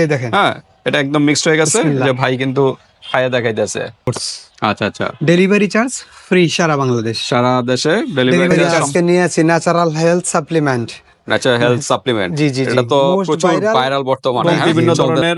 এই দেখেন। হ্যাঁ এটা একদম মিক্সড হয়ে গেছে যে ভাই কিন্তু খায়া দেখাইতেছে। আচ্ছা আচ্ছা। ডেলিভারি চার্জ ফ্রি সারা বাংলাদেশ। সারা দেশে ডেলিভারি চার্জ কে নিয়ে আছি natural health supplement natural health supplement জি, জি, জি। এটা তো প্রচুর ভাইরাল বর্তমানে হ্যাঁ? বিভিন্ন ধরনের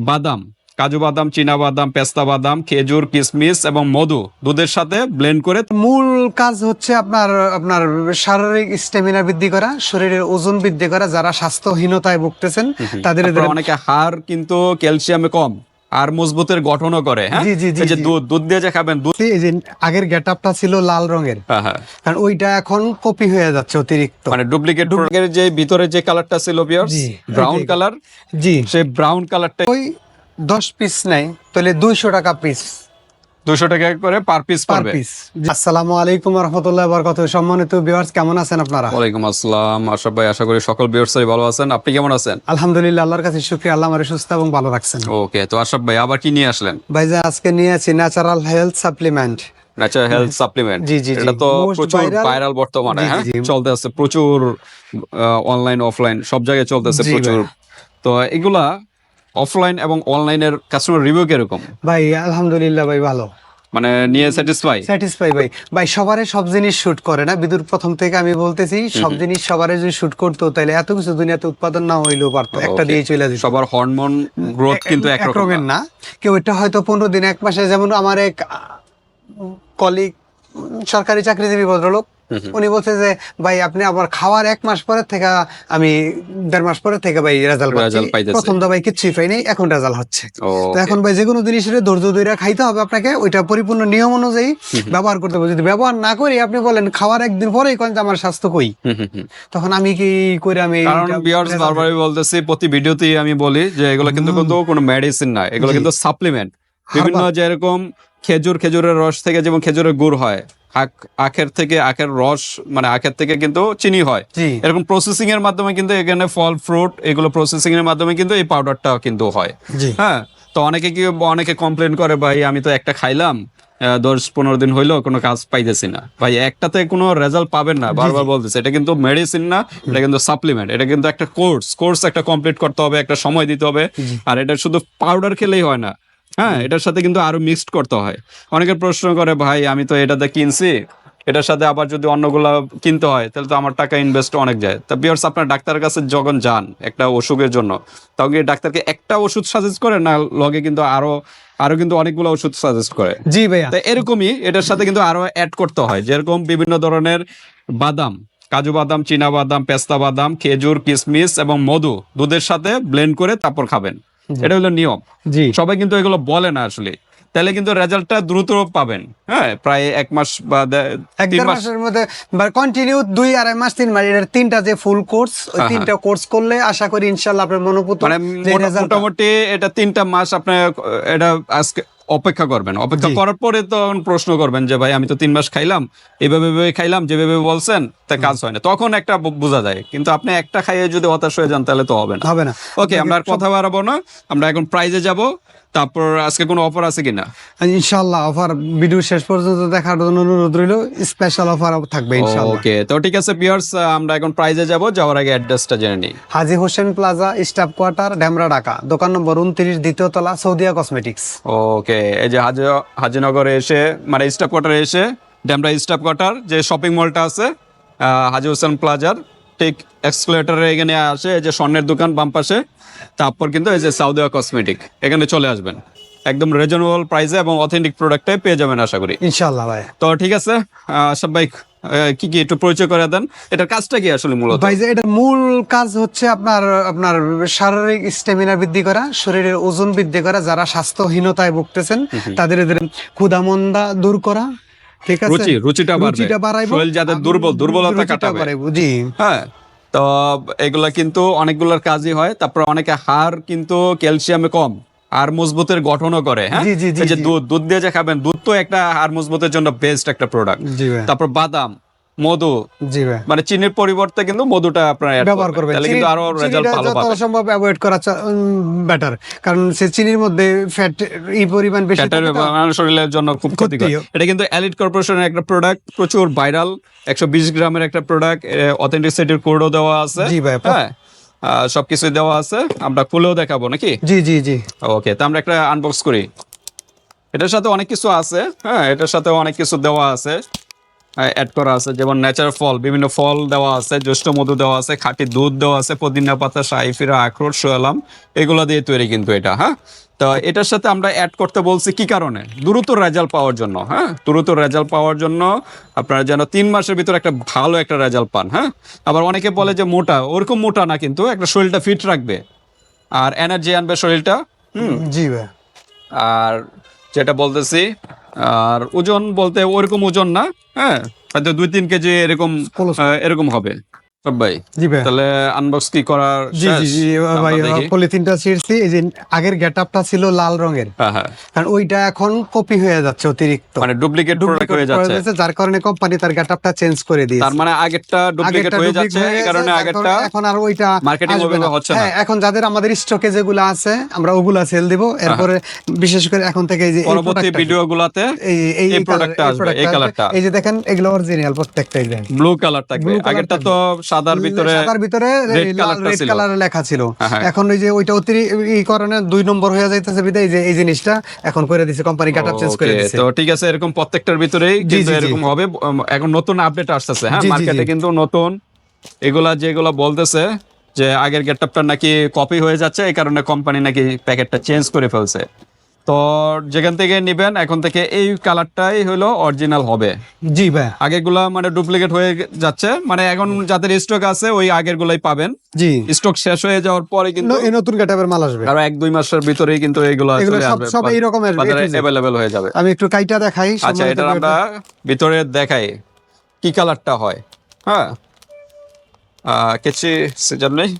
বাদাম। কাজু বাদাম চীনা বাদাম পেস্তা বাদাম খেজুর কিশমিশ এবং মধু দুধের সাথে ব্লেন্ড করে মূল কাজ হচ্ছে আপনার আপনার শারীরিক স্টেমিনা বৃদ্ধি করা শরীরের ওজন বৃদ্ধি করা যারা স্বাস্থ্যহীনতায় ভুগতেছেন তাদের অনেকে হাড় কিন্তু ক্যালসিয়ামে কম আর মজবুতের গঠনও করে হ্যাঁ? জি, জি, জি, যে দুধ দুধ দিয়ে যে খাবেন দুধ এই যে আগের গেটআপটা ছিল লাল রঙের। হ্যাঁ হ্যাঁ। কারণ ওইটা এখন কপি হয়ে যাচ্ছে অতিরিক্ত। মানে ডুপ্লিকেট প্রোডাক্টের যে ভিতরে যে কালারটা ছিল পিওর ব্রাউন কালার জি। সেই ব্রাউন কালারটা ওই দশ পিস নেই তাহলে দুইশো টাকা পিস দুশো টাকা করে পার পিস পার পিস আসসালামু আলাইকুম রহমতুল্লাহ বরকত সম্মানিত ভিউয়ার্স কেমন আছেন আপনারা? ওয়ালাইকুম আসসালাম আশরাফ ভাই আশা করি সকল ভিউয়ার্সই ভালো আছেন। আপনি কেমন আছেন? আলহামদুলিল্লাহ আল্লাহর কাছে শুক্রিয়া আল্লাহ আমার সুস্থ এবং ভালো রাখছেন। ওকে তো আশরাফ ভাই আবার কি নিয়ে আসলেন? ভাইজান আজকে নিয়ে আছি natural health supplement natural health supplement জি, জি। এটা তো প্রচুর ভাইরাল বর্তমানে হ্যাঁ? চলতে আছে প্রচুর অনলাইন অফলাইন সব জায়গায় চলতেছে প্রচুর। তো এগুলা অফলাইন এবং অনলাইনের কাস্টমার রিভিউ কীরকম? ভাই আলহামদুলিল্লাহ ভাই ভালো। মানে নিয়ে স্যাটিসফাই স্যাটিসফাই ভাই। ভাই সবারে সব জিনিস শুট করে না। বিদুর প্রথম থেকে আমি বলতেছি সব জিনিস সবারে যদি শুট করতো তাহলে এত কিছু দুনিয়াতে উৎপাদন না হইলেও পারতো। একটা দিয়ে চলে যেত। সবার হরমোন গ্রোথ কিন্তু একরকম একরকমের না। কেউ এটা হয়তো পনেরো দিন এক মাসে যেমন আমার এক কলিগ সরকারি চাকরিজীবী ভদ্রলোক উনি বলছে যে ভাই আপনি আবার খাওয়ার এক মাস পরে থেকে আমি দেড় মাস পরে থেকে ভাই রেজাল্ট Result প্রথম তো ভাই কিচ্ছুই পাই নাই এখন রেজাল্ট হচ্ছে। তো এখন ভাই যে কোনো জিনিসের ধৈর্য ধরে খাইতে হবে আপনাকে ওইটা পরিপূর্ণ নিয়ম অনুযায়ী ব্যবহার করতে হবে। যদি ব্যবহার না করি আপনি বলেন খাওয়ার একদিন পরেই কোন আমার স্বাস্থ্য কই? হুম, হুম, হুম। তখন আমি কি করে আমি কারণ বিয়ার্স বারবারই বলতেছি প্রতি ভিডিওতেই আমি বলি যে এগুলো কিন্তু কোনো মেডিসিন না এগুলো কিন্তু সাপ্লিমেন্ট বিভিন্ন যেরকম খেজুর খেজুরের রস থেকে যেমন খেজুরের গুড় হয় আখের থেকে আখের রস মানে আখের থেকে কিন্তু চিনি হয়। এরকম প্রসেসিং এর মাধ্যমে কিন্তু এখানে ফল ফ্রুট এগুলো প্রসেসিং এর মাধ্যমে কিন্তু এই পাউডারটা কিন্তু হয়। হ্যাঁ তো অনেকে কি অনেকে কমপ্লেন করে ভাই আমি তো একটা খাইলাম দশ পনেরো দিন হইল কোনো কাজ পাইতেছি না। ভাই একটাতে কোনো রেজাল্ট পাবেন না বারবার বলতেছে এটা কিন্তু মেডিসিন না এটা কিন্তু সাপ্লিমেন্ট এটা কিন্তু একটা কোর্স কোর্স একটা কমপ্লিট করতে হবে একটা সময় দিতে হবে। আর এটা শুধু পাউডার খেলেই হয় না হ্যাঁ এটার সাথে কিন্তু আরও মিক্সড করতে হয়। অনেকে প্রশ্ন করে ভাই আমি তো এটাতে কিনছি। এটার সাথে আবার যদি অন্যগুলা কিনতে হয় তাহলে তো আমার টাকা ইনভেস্ট অনেক যায়। তা বিয়ার্স আপনার ডাক্তারের কাছে যখন যান একটা অসুখের জন্য তখন কি ডাক্তারকে একটা ওষুধ সাজেস্ট করে না লগে কিন্তু আরও আরও কিন্তু অনেকগুলো ওষুধ সাজেস্ট করে? জি ভাইয়া। তা এরকমই এটার সাথে কিন্তু আরও অ্যাড করতে হয়। যেরকম বিভিন্ন ধরনের বাদাম কাজু বাদাম চীনা বাদাম পেস্তা বাদাম খেজুর কিশমিশ এবং মধু দুধের সাথে ব্লেন্ড করে তারপর খাবেন। এটা হলো নিয়ম। জি। সবাই কিন্তু এগুলো বলে না আসলে। তাহলে কিন্তু রেজাল্টটা দ্রুত পাবেন হ্যাঁ? প্রায় এক মাস বা এক দেড় মাসের মধ্যে কন্টিনিউ দুই আড়াই মাস তিন মাস এর তিনটা যে ফুল কোর্স ওই তিনটা কোর্স করলে আশা করি ইনশাআল্লাহ আপনার মনোপুত মানে মোটামুটি এটা তিনটা মাস আপনার এটা আজকে অপেক্ষা করবেন। অপেক্ষা করার পরে তখন প্রশ্ন করবেন যে ভাই আমি তো তিন মাস খাইলাম এভাবে খাইলাম যেভাবে বলছেন তা কাজ হয় না। তখন একটা বোঝা যায়। কিন্তু আপনি একটা খাইয়ে যদি হতাশ হয়ে যান তাহলে তো হবে না। হবে না। ওকে আমরা আর কথা বাড়াবো না। আমরা এখন প্রাইজে যাব। তারপর আজকে কোনো অফার আছে কিনা? ইনশাল্লাহ অফার ভিডিও শেষ পর্যন্ত দেখার জন্য অনুরোধ রইল স্পেশাল অফার থাকবে ইনশাল্লাহ ওকে তো ঠিক আছে পিয়ার্স আমরা এখন প্রাইজে যাব যাওয়ার আগে অ্যাড্রেসটা জেনে নিই। Haji Hossain plaza staff quarter Demra Dhaka দোকান নম্বর উনত্রিশ দ্বিতীয় তলা সৌদিয়া কসমেটিক্স ওকে এই যে হাজি হাজিনগরে এসে মানে স্টাফ কোয়ার্টারে এসে ড্যামরা স্টাফ কোয়ার্টার যে শপিং মলটা আছে হাজি হোসেন প্লাজার ঠিক এক্সকুলেটারে এখানে আসে এই যে স্বর্ণের দোকান বাম পাশে। তারপর কিন্তু এই যে সাউদিয়া কসমেটিক এখানে চলে আসবেন। একদম রিজনেবল প্রাইসে এবং অথেন্টিক প্রোডাক্টে পেয়ে যাবেন আশা করি। ইনশাল্লাহ ভাই। তো ঠিক আছে আহ, সব ভাই কি কি একটু পরিচয় করে দেন? এটার কাজটা কি আসলে মূলত? ভাই যে এটার মূল কাজ হচ্ছে আপনার আপনার শারীরিক স্টেমিনা বৃদ্ধি করা শরীরের ওজন বৃদ্ধি করা যারা স্বাস্থ্যহীনতায় ভুগতেছেন তাদের এদের ক্ষুধামন্দা দূর করা ঠিক আছে? রুচি রুচিটা বাড়বে। রুচিটা বাড়াইবো। শরীর যাদের দুর্বল দুর্বলতা কাটাবে। জি। হ্যাঁ। তো এগুলা কিন্তু অনেকগুলোর কাজই হয়। তারপর অনেকে হাড় কিন্তু ক্যালসিয়ামে কম আর মজবুতের গঠনও করে হ্যাঁ? যে দুধ দুধ দিয়ে যে খাবেন দুধ তো একটা আর মজবুতের জন্য বেস্ট একটা প্রোডাক্ট তারপর বাদাম মধু। জি ভাই। মানে চিনির পরিবর্তে কিন্তু মধুটা আপনার ব্যবহার করবেন। তাহলে কিন্তু আরও রেজাল্ট ভালো যত সম্ভব অ্যাভয়েড করা বেটার কারণ সে চিনির মধ্যে ফ্যাট এই পরিমাণ বেশি ফ্যাটের। মানুষ শরীরের জন্য খুব ক্ষতিকর। এটা কিন্তু এলিট কর্পোরেশনের একটা প্রোডাক্ট প্রচুর ভাইরাল একশো বিশ গ্রামের একটা প্রোডাক্ট অথেন্টিসিটির কোডও দেওয়া আছে। জি ভাই, হ্যাঁ? সবকিছু দেওয়া আছে। আমরা খুলেও দেখাবো নাকি? জি জি জি। ওকে তো আমরা একটা আনবক্স করি। এটার সাথে অনেক কিছু আছে। হ্যাঁ এটার সাথে অনেক কিছু দেওয়া আছে। অ্যাড করা আছে যেমন ন্যাচারাল ফল বিভিন্ন ফল দেওয়া আছে জ্যৈষ্ঠ মধু দেওয়া আছে খাঁটি দুধ দেওয়া আছে পুদিনা পাতা সাইফিরা আখরোট সোয়ালাম এগুলো দিয়ে তৈরি কিন্তু এটা হ্যাঁ? তো এটার সাথে আমরা অ্যাড করতে বলছি কি কারণে? দ্রুত রেজাল্ট পাওয়ার জন্য হ্যাঁ? দ্রুত রেজাল্ট পাওয়ার জন্য আপনারা যেন তিন মাসের ভিতরে একটা ভালো একটা রেজাল্ট পান হ্যাঁ? আবার অনেকে বলে যে মোটা ওরকম মোটা না কিন্তু একটা শরীরটা ফিট রাখবে। আর এনার্জি আনবে শরীরটা হুম? জি ভাই। আর যেটা বলতেছি আর ওজন বলতে ওরকম ওজন না হ্যাঁ? হয়তো দুই তিন কেজি এরকম এরকম হবে। ভাই। তাহলে আনবক্স কি করার জি জি শেষ? জি আমরা ভাই পলিথিনটা ছিঁড়ছি এই যে আগের গেটআপটা ছিল লাল রঙের। কারণ ওইটা এখন কপি হয়ে যাচ্ছে অতিরিক্ত। মানে ডুপ্লিকেট প্রোডাক্ট হয়ে যাচ্ছে। যার কারণে কোম্পানি তার গেটআপটা চেঞ্জ করে দিয়েছে। তার মানে আগেরটা ডুপ্লিকেট হয়ে যাচ্ছে এই কারণে আগেরটা এখন আর ওইটা marketing আসবে ওইভাবে না। হচ্ছে না। হ্যাঁ এখন যাদের আমাদের স্টকে যেগুলো আছে আমরা ওগুলা সেল দিব। এরপরে বিশেষ করে এখন থেকে এই যে পরবর্তী এই এই এই এই প্রোডাক্টটা আসবে এই টা কালারটা এই যে দেখেন এগুলো অরিজিনাল প্রত্যেকটাই দেখেন ব্লু কালার থাকবে। আগেরটা তো সাদার ভিতরে সাদার ভিতরে রেড। লেখা ছিল। হ্যাঁ, হ্যাঁ। এখন ওই যে ওইটা এই কারণে দুই নম্বর হয়ে যাইতেছে বিদায় যে এই জিনিসটা এখন করে দিছে কোম্পানি গেটআপ চেঞ্জ করে দিছে। তো ঠিক আছে এরকম প্রত্যেকটার ভিতরেই কিন্তু। এরকম হবে। এখন নতুন আপডেট আসতেছে হ্যাঁ? মার্কেটে কিন্তু নতুন। এগুলা যেগুলো বলতেছে যে আগের গেটআপটা নাকি কপি হয়ে যাচ্ছে এই কারণে কোম্পানি নাকি প্যাকেটটা চেঞ্জ করে ফেলছে। তো যেখান থেকে নিবেন এখন থেকে এই কালারটাই হলো অরিজিনাল হবে। জি ভাই আগেরগুলা মানে ডুপ্লিকেট হয়ে যাচ্ছে। মানে এখন যাদের স্টক আছে ওই আগের গুলাই পাবেন। জি। স্টক শেষ হয়ে যাওয়ার পরে কিন্তু এই নতুন গেটআপের মাল আসবে। আরও এক দুই মাসের ভিতরেই কিন্তু এগুলো সব আসবে সব এই রকমের বাজারে অ্যাভেলেবেল হয়ে যাবে। আমি একটু কাইটা দেখাই আচ্ছা এটা আমরা ভিতরে দেখাই কি কালারটা হয়। হ্যাঁ। আহ, কিছু সিজন নেই।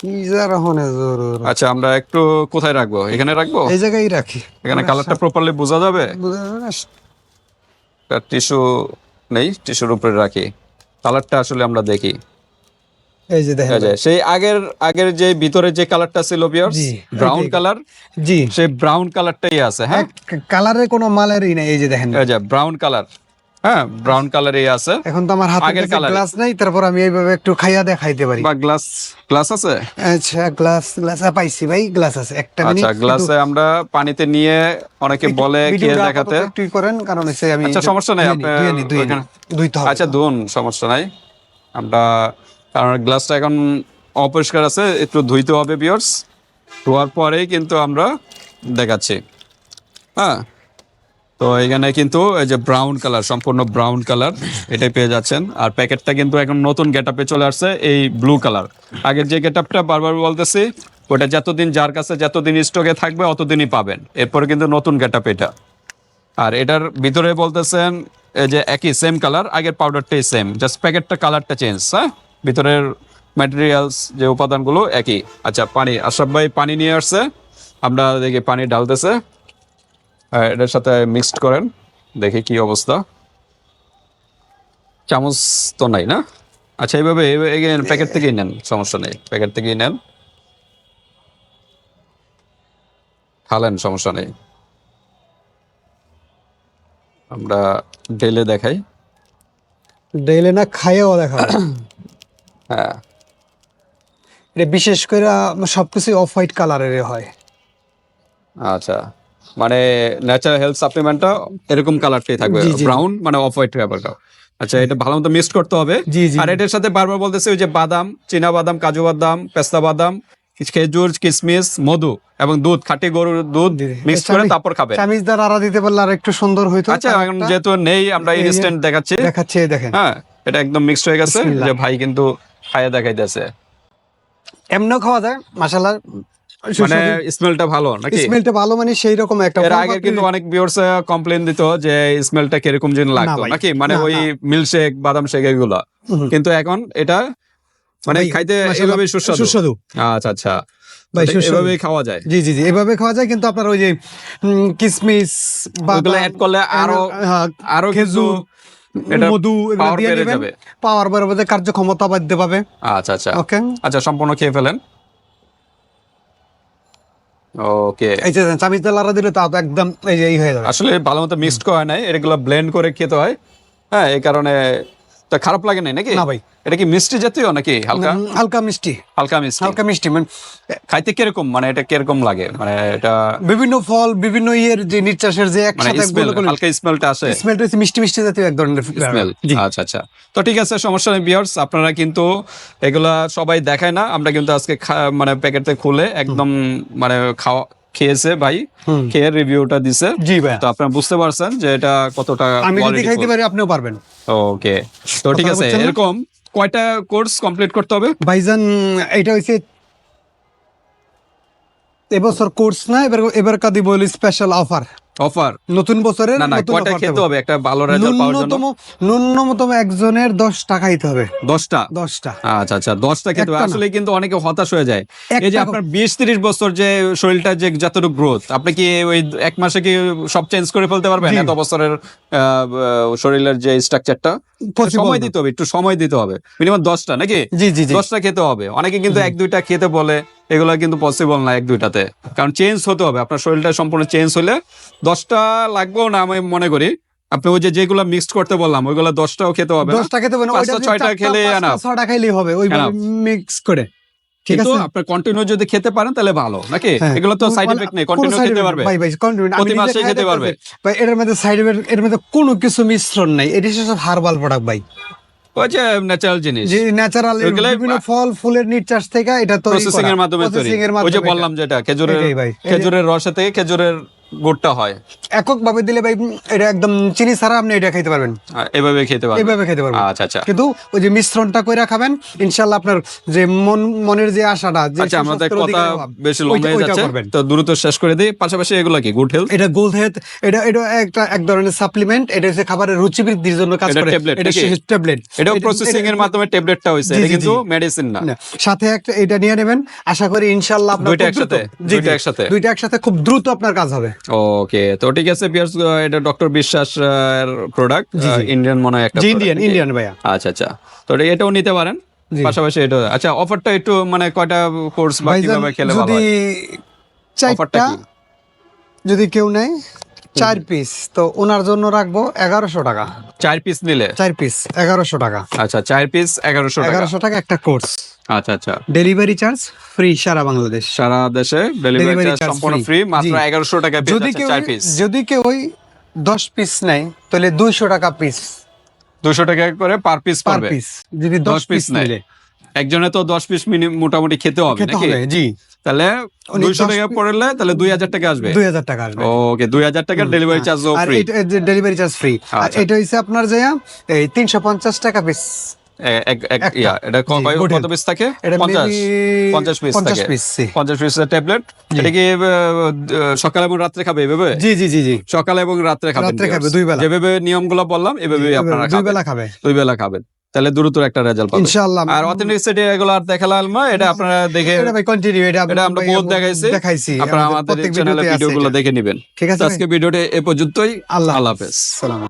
সিজার হনে জরুর। আচ্ছা আমরা একটু কোথায় রাখব? এখানে রাখব? এই জায়গায় রাখি। এখানে কালারটা প্রপারলি বোঝা যাবে? বুঝা যাবে টিস্যু নেই টিস্যুর উপরে রাখি। কালারটা আসলে আমরা দেখি। এই যে দেখেন। এই যে, সেই আগের আগের যে ভিতরে যে কালারটা ছিল বিয়ার্স ব্রাউন কালার জি। সেই ব্রাউন কালারটাই আছে হ্যাঁ? কালারের কোনো মালেরই নাই এই যে দেখেন। এই যে ব্রাউন কালার হ্যাঁ ব্রাউন কালারই আছে। এখন তো আমার হাতে গ্লাস নাই তারপর আমি এইভাবে একটু খাইয়া দেখাইতে পারি। বা গ্লাস গ্লাস আছে? আচ্ছা গ্লাস গ্লাস পাইছি ভাই গ্লাস আছে। একটা মিনিট আচ্ছা গ্লাসে আমরা পানিতে নিয়ে অনেকে বলে কে দেখাতে? একটু করেন কারণ হচ্ছে আমি আচ্ছা সমস্যা নাই আপনি ধুইতে হবে। আচ্ছা ধুন সমস্যা নাই। আমরা কারণ গ্লাসটা এখন অপরিষ্কার আছে একটু ধুইতে হবে বিয়ার্স ধোয়ার পরেই কিন্তু আমরা দেখাচ্ছি। হ্যাঁ। তো এখানে কিন্তু এই যে ব্রাউন কালার সম্পূর্ণ ব্রাউন কালার এটাই পেয়ে যাচ্ছেন। আর প্যাকেটটা কিন্তু এখন নতুন গেটআপে চলে আসছে, এই ব্লু কালার আগের যে গেটআপটা বারবার বলতেছি, ওটা যতদিন যার কাছে যতদিন স্টকে থাকবে, অতদিনই পাবেন। এরপরে কিন্তু নতুন গেটআপ এটা। আর এটার ভিতরে বলতেছেন, এই যে একই সেম কালার আগের পাউডারটাই সেম জাস্ট প্যাকেটটা কালারটা চেঞ্জ হ্যাঁ? ভিতরের ম্যাটেরিয়ালস যে উপাদানগুলো একই। আচ্ছা পানি, আশরাফ ভাই পানি নিয়ে আসছে। আমরা দেখি পানি ঢালতেছে। এটার সাথে মিক্সড করেন দেখি কি অবস্থা। চামচ তো নাই না? আচ্ছা এইভাবে প্যাকেট থেকেই নেন সমস্যা নেই প্যাকেট থেকেই নেন। খালেন সমস্যা নেই। আমরা ডেলে দেখাই। ডেলে না খাইয়াও দেখা হ্যাঁ। এটা বিশেষ করে সবকিছু অফ হোয়াইট কালারের হয়। আচ্ছা। মানে ন্যাচারাল হেলথ সাপ্লিমেন্টটা এরকম কালারটাই থাকবে। ব্রাউন মানে অফ হোয়াইট ব্যাপারটা আচ্ছা এটা ভালো মতো মিক্সড করতে হবে। আর এটার সাথে বারবার বলতেছে ওই যে বাদাম চীনা বাদাম কাজু বাদাম পেস্তা বাদাম খেজুর কিশমিশ মধু এবং দুধ খাঁটি গরুর দুধ মিক্স করে তারপর খাবে। চামিচ দ্বারা আড়া দিতে পারলে আর একটু সুন্দর হইতো। আচ্ছা এখন যেহেতু নেই আমরা ইনস্ট্যান্ট দেখাচ্ছি। দেখাচ্ছে দেখেন। হ্যাঁ এটা একদম মিক্সড হয়ে গেছে। যে ভাই কিন্তু খাইয়ে দেখাইতেছে। এমনিও খাওয়া যায় মাসালার মানে স্মেলটা ভালো নাকি? স্মেলটা ভালো মানে সেই রকম একটা এর আগে কিন্তু অনেক ভিউয়ার্স কমপ্লেন দিত যে স্মেলটা কীরকম যেন লাগতো নাকি? মানে ওই মিল্কশেক বাদাম শেক এগুলো। কিন্তু এখন এটা মানে খাইতে এভাবে সুস্বাদু। সুস্বাদু। আচ্ছা আচ্ছা। খাওয়া যায়। জি জি জি এভাবে খাওয়া যায় কিন্তু আপনার ওই যে কিসমিস করলে আরো- হ্যাঁ, আরও খেজুর মধু বেড়ে যাবে। পাওয়ার কার্যক্ষমতা বাড়তে পাবে। আচ্ছা আচ্ছা। ওকে আচ্ছা সম্পূর্ণ খেয়ে ফেলেন। ওকে এই যে চামিচ লাড়া দিলে তা তো একদম এই যে এই হয়ে যাবে। আসলে ভালো মতো মিক্সড করা নাই এগুলো ব্লেন্ড করে খেতে হয়। হ্যাঁ এই কারণে তা খারাপ লাগে নাই নাকি? না ভাই। এটা কি মিষ্টি জাতীয় নাকি হালকা? হালকা মিষ্টি। হালকা মিষ্টি। হালকা মিষ্টি মানে খাইতে কীরকম মানে এটা কীরকম লাগে? মানে এটা বিভিন্ন ফল বিভিন্ন ইয়ের যে নির্চাষের যে মানে একসাথে স্মেল হালকা স্মেলটা আসে? স্মেলটা হচ্ছে মিষ্টি মিষ্টি জাতীয় এক ধরনের স্মেল আচ্ছা আচ্ছা। তো ঠিক আছে সমস্যা নেই বিয়ার্স আপনারা কিন্তু এগুলা সবাই দেখায় না। আমরা কিন্তু আজকে মানে প্যাকেটে খুলে একদম মানে খাওয়া খেয়েছে ভাই খেয়ে রিভিউটা দিছে। জি ভাই তো আপনারা বুঝতে পারছেন যে এটা কতটা আমি যদি খাইতে পারি আপনিও পারবেন। ওকে তো ঠিক আছে এরকম কয়টা কোর্স কমপ্লিট করতে হবে? ভাইজান এটা হইছে এবছর কোর্স না এবার এবার কাদি বলি স্পেশাল অফার অফার? নতুন বছরের না না কয়টা খেতে হবে? একটা ভালো রেজাল্ট পাওয়ার জন্য। ন্যূনতম ন্যূনতম একজনের দশ টাকা দিতে হবে। দশটা? দশটা। আচ্ছা আচ্ছা দশটা খেতে হবে। আসলে কিন্তু অনেকে হতাশ হয়ে যায়। এই যে আপনার বিশ তিরিশ বছর যে শরীরটা যে যতটুকু গ্রোথ আপনি কি ওই এক মাসে কি সব চেঞ্জ করে ফেলতে পারবেন। এত বছরের শরীরের যে স্ট্রাকচারটা সময় দিতে হবে একটু সময় দিতে হবে। মিনিমাম দশটা নাকি? জি জি জি। দশটা খেতে হবে। অনেকে কিন্তু এক দুইটা খেতে বলে। এগুলো কিন্তু পসিবল না এক দুইটাতে। কারণ চেঞ্জ হতে হবে আপনার শরীরটা সম্পূর্ণ চেঞ্জ হলে দশটা লাগবেও না আমি মনে করি। আপনি ওই যে যেগুলো মিক্সড করতে বললাম ওইগুলো দশটাও খেতে হবে দশটা খেতে হবে না পাঁচটা, ছয়টা খেলে enough। ছয়টা খাইলেই হবে Enough। মিক্স করে। ঠিক আছে? আপনার কন্টিনিউ যদি খেতে পারেন তাহলে ভালো নাকি? হ্যাঁ। এগুলো তো সাইড এফেক্ট নেই কন্টিনিউ খেতে পারবে। ভাই ভাই। আমি প্রতি মাসে খেতে পারবে। ভাই এটার মধ্যে সাইড এফেক্ট এর মধ্যে কোনো কিছু মিশ্রণ নাই। এটা সব হার্বাল প্রোডাক্ট ভাই। ওই যে ন্যাচারাল জিনিস। ন্যাচারাল বিভিন্ন ফল ফুলের নির্যাস থেকে এটা তৈরি প্রসেসিং এর মাধ্যমে তৈরি। ওই যে বললাম যেটা খেজুরের ভাই। খেজুরের রসে থেকে খেজুরের গুড়টা হয়। একক ভাবে দিলে ভাই এটা একদম চিনি ছাড়া আপনি এটা খাইতে পারবেন। এভাবে খেতে পারবে এইভাবে খেতে পারবেন। আচ্ছা আচ্ছা। কিন্তু ওই যে মিশ্রণটা কইরা খাবেন ইনশাআল্লাহ আপনার যে মন মনের যে আশাটা যে আচ্ছা আমাদের কথা বেশি লং হয়ে যাচ্ছে। তো দ্রুত শেষ করে দিই। পাশাপাশি এগুলো কি গুড হেলথ এটা গোল্ড হেলথ এটা এটা একটা এক ধরনের সাপ্লিমেন্ট এটা হচ্ছে খাবারের রুচি বৃদ্ধির জন্য কাজ করে। এটা? ট্যাবলেট এটাও প্রসেসিং এর মাধ্যমে ট্যাবলেটটা হয়েছে জি, এটা কিন্তু মেডিসিন না। সাথে একটা এটা নিয়ে নেবেন। আশা করি ইনশাআল্লাহ আপনার দুইটা একসাথে? দুইটা একসাথে? দুইটা একসাথে খুব দ্রুত আপনার কাজ হবে। ওকে তো ঠিক আছে পিয়ার্স এটা ডক্টর বিশ্বাস প্রোডাক্ট। ইন্ডিয়ান মনে হয় একটা ইন্ডিয়ান ইন্ডিয়ান ভাইয়া। আচ্ছা আচ্ছা। তো এটাও নিতে পারেন। পাশাপাশি এটা আচ্ছা অফারটা একটু মানে কয়টা কোর্স বা কীভাবে খেলে ভালো যদি অফারটা চারটা যদি কেউ নেয় চার পিস তো ওনার জন্য রাখব এগারোশো টাকা। চার পিস নিলে? চার পিস এগারোশো টাকা। আচ্ছা চার পিস এগারোশো এগারোশো টাকা একটা কোর্স আচ্ছা আচ্ছা। ডেলিভারি চার্জ ফ্রি সারা বাংলাদেশ। সারা দেশে ডেলিভারি চার্জ সম্পূর্ণ ফ্রি মাত্র জি। এগারোশো টাকা পেয়ে যদি কেউ যদি কেউ ওই দশ পিস নেয় তাহলে দুইশো টাকা পিস দুশো টাকা করে পার পিস পার পিস যদি দশ দশ পিস পিস নেয়। একজনে তো দশ পিস মোটামুটি খেতে হবে নাকি? জি। তাহলে উনি দুইশো 10 টাকা পড়লে তাহলে দুই হাজার টাকা আসবে। দুই হাজার টাকা আসবে। ওকে দুই হাজার টাকা ডেলিভারি চার্জও আর ফ্রি এটা ডেলিভারি চার্জ ফ্রি আর আচ্ছা। এটা হচ্ছে আপনার যে এই তিনশো পঞ্চাশ টাকা পিস এটা ক- জি, কয়- good কত পিস থাকে? পঞ্চাশ। পঞ্চাশ পিস থাকে। পঞ্চাশ পিসের ট্যাবলেট এটা কি সকালে এবং রাত্রে খাবে এভাবে? জি জি জি জি। সকালে এবং রাত্রে খাবেন রাত্রে খাবে, দুই বেলা। যেভাবে নিয়মগুলো বললাম এভাবে আপনারা দুই বেলা খাবে। দুই বেলা খাবেন। তাহলে দ্রুত একটা রেজাল্ট পাবেন। ইনশাআল্লাহ। আর অথেন্টিসিটি এগুলো আর দেখালাম না এটা আপনারা দেখে এটা ভাই কন্টিনিউ এটা এটা আমরা বহুত দেখাইছি। দেখাইছি। আপনারা আমাদের চ্যানেলে ভিডিওগুলো দেখে নেবেন। ঠিক আছে? আজকে ভিডিওটা এ পর্যন্তই। আল্লাহ আল্লাহ হাফেজ। সালাম